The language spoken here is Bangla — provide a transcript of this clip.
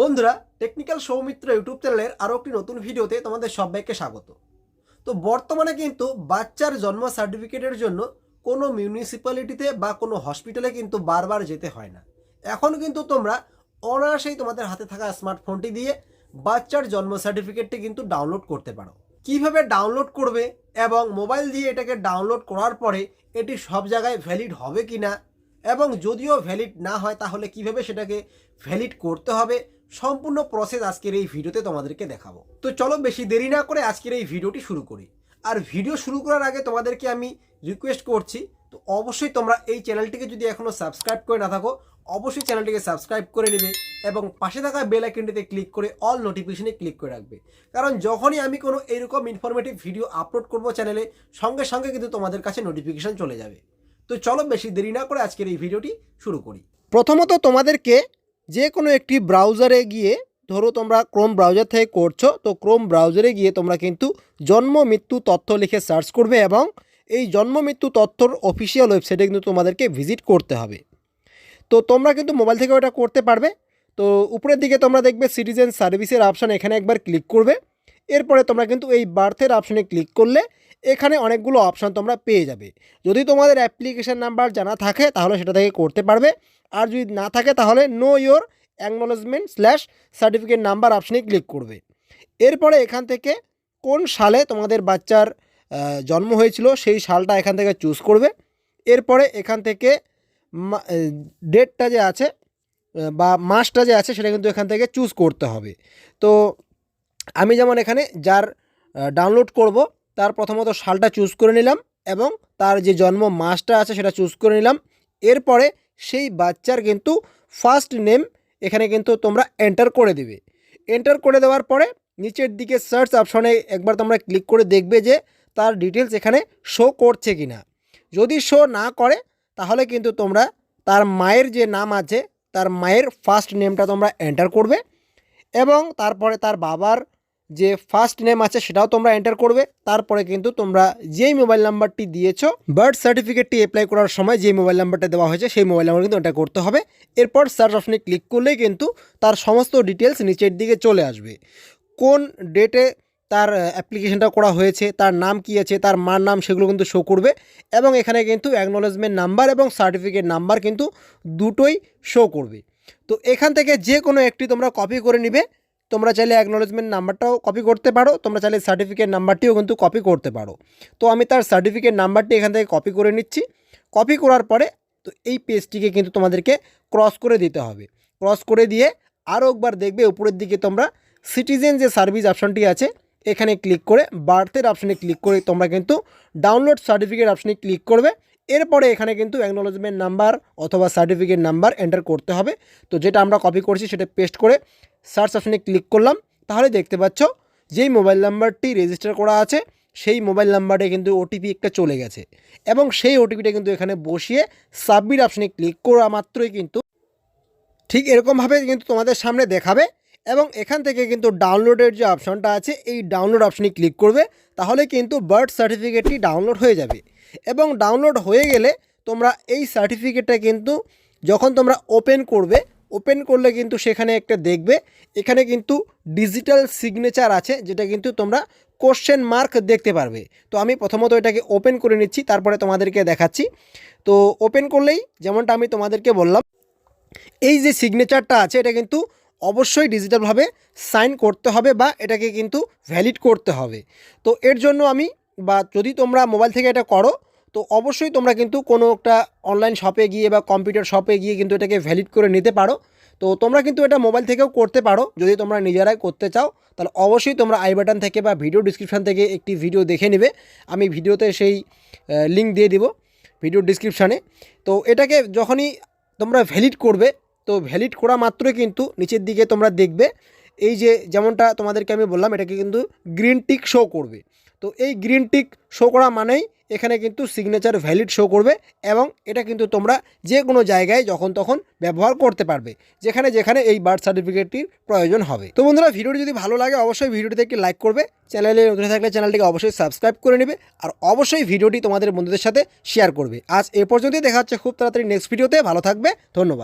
বন্ধুরা টেকনিক্যাল সৌমিত্র ইউটিউব চ্যানেলের আরও একটি নতুন ভিডিওতে তোমাদের সবাইকে স্বাগত। তো বর্তমানে কিন্তু বাচ্চার জন্ম সার্টিফিকেটের জন্য কোনো মিউনিসিপ্যালিটিতে বা কোনো হসপিটালে কিন্তু বারবার যেতে হয় না। এখন কিন্তু তোমরা অনায়াসেই তোমাদের হাতে থাকা স্মার্টফোনটি দিয়ে বাচ্চার জন্ম সার্টিফিকেটটি কিন্তু ডাউনলোড করতে পারো। কীভাবে ডাউনলোড করবে এবং মোবাইল দিয়ে এটাকে ডাউনলোড করার পরে এটি সব জায়গায় ভ্যালিড হবে কি না এবং যদিও ভ্যালিড না হয়, তাহলে কীভাবে সেটাকে ভ্যালিড করতে হবে? সম্পূর্ণ প্রসেস আজকের এই ভিডিওতে তোমাদেরকে দেখাবো। তো চলো বেশি দেরি না করে আজকের এই ভিডিওটি শুরু করি। আর ভিডিও শুরু করার আগে তোমাদেরকে আমি রিকোয়েস্ট করছি, তো অবশ্যই তোমরা এই চ্যানেলটিকে যদি এখনও সাবস্ক্রাইব করে না থাকো, অবশ্যই চ্যানেলটিকে সাবস্ক্রাইব করে নেবে এবং পাশে থাকা বেল আইকনটিতে ক্লিক করে অল নোটিফিকেশনে ক্লিক করে রাখবে। কারণ যখনই আমি কোনো এরকম ইনফরমেটিভ ভিডিও আপলোড করব চ্যানেলে সঙ্গে সঙ্গে কিন্তু তোমাদের কাছে নোটিফিকেশন চলে যাবে। তো চলো বেশি দেরি না করে আজকের এই ভিডিওটি শুরু করি। প্রথমত তোমাদেরকে যে কোনো একটি ব্রাউজারে গিয়ে ধরো তোমরা ক্রোম ব্রাউজার থেকে করছ, তো ক্রোম ব্রাউজারে গিয়ে তোমরা কিন্তু জন্ম, মৃত্যু তথ্য লিখে সার্চ করবে এবং এই জন্ম, মৃত্যু তথ্যর অফিসিয়াল ওয়েবসাইটে কিন্তু তোমাদেরকে ভিজিট করতে হবে। তো তোমরা কিন্তু মোবাইল থেকে ওটা করতে পারবে। তো উপরের দিকে তোমরা দেখবে সিটিজেন সার্ভিসের অপশান এখানে একবার ক্লিক করবে। এরপরে তোমরা কিন্তু এই বার্থের অপশানে ক্লিক করলে এখানে অনেকগুলো অপশান তোমরা পেয়ে যাবে। যদি তোমাদের অ্যাপ্লিকেশান নাম্বার জানা থাকে, তাহলে সেটা থেকে করতে পারবে। আর যদি না থাকে, তাহলে know your acknowledgement slash certificate number অপশানে ক্লিক করবে। এরপরে এখান থেকে কোন সালে তোমাদের বাচ্চার জন্ম হয়েছিল, সেই সালটা এখান থেকে চুজ করবে। এরপরে এখান থেকে ডেটটা যে আছে বা মাসটা যে আছে, সেটা কিন্তু এখান থেকে চুজ করতে হবে। তো আমি যেমন এখানে যার ডাউনলোড করব তার প্রথমত সালটা চুজ করে নিলাম এবং তার যে জন্ম মাসটা আছে সেটা চুজ করে নিলাম। এরপরে সেই বাচ্চার কিন্তু ফার্স্ট নেম এখানে কিন্তু তোমরা এন্টার করে দিবে। এন্টার করে দেওয়ার পরে নিচের দিকে সার্চ অপশনে একবার তোমরা ক্লিক করে দেখবে যে তার ডিটেলস এখানে শো করছে কি না যদি শো না করে, তাহলে কিন্তু তোমরা তার মায়ের যে নাম আছে, তার মায়ের ফার্স্ট নেমটা তোমরা এন্টার করবে এবং তারপরে তার বাবার যে ফার্স্ট নেম আছে সেটাও তোমরা এন্টার করবে। তারপরে কিন্তু তোমরা যেই মোবাইল নাম্বারটি দিয়েছ বার্থ সার্টিফিকেটটি অ্যাপ্লাই করার সময় যে মোবাইল নাম্বারটা দেওয়া হয়েছে, সেই মোবাইল নাম্বার কিন্তু এন্টার করতে হবে। এরপর সার্চ অপশনে ক্লিক করলেই কিন্তু তার সমস্ত ডিটেলস নিচের দিকে চলে আসবে। কোন ডেটে তার অ্যাপ্লিকেশনটা করা হয়েছে, তার নাম কী আছে, তার মার নাম সেগুলো কিন্তু শো করবে এবং এখানে কিন্তু অ্যাকনোলেজমেন্ট নাম্বার এবং সার্টিফিকেট নাম্বার কিন্তু দুটোই শো করবে। তো এখান থেকে যে কোনো একটি তোমরা কপি করে নিবে। তোমরা চাইলে অ্যাকনোলেজমেন্ট নাম্বারটাও কপি করতে পারো, তোমরা চাইলে সার্টিফিকেট নাম্বারটিও কিন্তু কপি করতে পারো। তো আমি তার সার্টিফিকেট নাম্বারটি এখান থেকে কপি করে নিচ্ছি। কপি করার পরে তো এই পেজটিকে কিন্তু তোমাদেরকে ক্রস করে দিতে হবে। ক্রস করে দিয়ে আরও একবার দেখবে উপরের দিকে তোমরা সিটিজেন যে সার্ভিস অপশনটি আছে, এখানে ক্লিক করে বার্থের অপশানে ক্লিক করে তোমরা কিন্তু ডাউনলোড সার্টিফিকেট অপশানে ক্লিক করবে। এরপরে এখানে কিন্তু অ্যাকনোলজমেন্ট নাম্বার অথবা সার্টিফিকেট নাম্বার এন্টার করতে হবে। তো যেটা আমরা কপি করছি সেটা পেস্ট করে সার্চ অপশানে ক্লিক করলাম, তাহলে দেখতে পাচ্ছ যেই মোবাইল নাম্বারটি রেজিস্টার করা আছে, সেই মোবাইল নাম্বারে কিন্তু ওটিপি একটা চলে গেছে। এবং সেই ওটিপিটা কিন্তু এখানে বসিয়ে সাবমিট অপশানে ক্লিক করা মাত্রই কিন্তু ঠিক এরকমভাবে কিন্তু তোমাদের সামনে দেখাবে এবং এখান থেকে কিন্তু ডাউনলোডের যে অপশনটা আছে, এই ডাউনলোড অপশানে ক্লিক করবে, তাহলে কিন্তু বার্থ সার্টিফিকেটটি ডাউনলোড হয়ে যাবে। এবং ডাউনলোড হয়ে গেলে তোমরা এই সার্টিফিকেটটা কিন্তু যখন তোমরা ওপেন করবে ওপেন করলে কিন্তু সেখানে একটা দেখবে। এখানে কিন্তু ডিজিটাল সিগনেচার আছে, যেটা কিন্তু তোমরা কোশ্চেন মার্ক দেখতে পারবে। তো আমি প্রথমত এটাকে ওপেন করে নিচ্ছি, তারপরে তোমাদেরকে দেখাচ্ছি। তো ওপেন করলেই যেমনটা আমি তোমাদেরকে বললাম, এই যে সিগনেচারটা আছে, এটা কিন্তু অবশ্যই ডিজিটালভাবে সাইন করতে হবে বা এটাকে কিন্তু ভ্যালিড করতে হবে। তো এর জন্য আমি, বা যদি তোমরা মোবাইল থেকে এটা করো তো অবশ্যই তোমরা কিন্তু কোনো একটা অনলাইন শপে গিয়ে বা কম্পিউটার শপে গিয়ে কিন্তু এটাকে ভ্যালিড করে নিতে পারো। তো তোমরা কিন্তু এটা মোবাইল থেকেও করতে পারো, যদি তোমরা নিজেরাই করতে চাও, তাহলে অবশ্যই তোমরা আই বাটন থেকে বা ভিডিও ডিসক্রিপশান থেকে একটি ভিডিও দেখে নেবে। আমি ভিডিওতে সেই লিঙ্ক দিয়ে দিব ভিডিও ডিসক্রিপশানে তো এটাকে যখনই তোমরা ভ্যালিড করবে, তো ভ্যালিড করা মাত্রই কিন্তু নিচের দিকে তোমরা দেখবে, এই যে যেমনটা তোমাদেরকে আমি বললাম, এটাকে কিন্তু গ্রিন টিক শো করবে। তো এই গ্রিন টিক শো করা মানেই এখানে কিন্তু সিগনেচার ভ্যালিড শো করবে এবং এটা কিন্তু তোমরা যে কোনো জায়গায় যখন তখন ব্যবহার করতে পারবে। যেখানে যেখানে এই বার্থ সার্টিফিকেটটির প্রয়োজন হবে। তো বন্ধুরা, ভিডিওটি যদি ভালো লাগে, অবশ্যই ভিডিওটিতে একটি লাইক করবে। চ্যানেলে নতুন থাকলে চ্যানেলটিকে অবশ্যই সাবস্ক্রাইব করে নেবে আর অবশ্যই ভিডিওটি তোমাদের বন্ধুদের সাথে শেয়ার করবে। আজ এ পর্যন্তই, দেখা হচ্ছে খুব তাড়াতাড়ি নেক্সট ভিডিওতে ভালো থাকবে, ধন্যবাদ।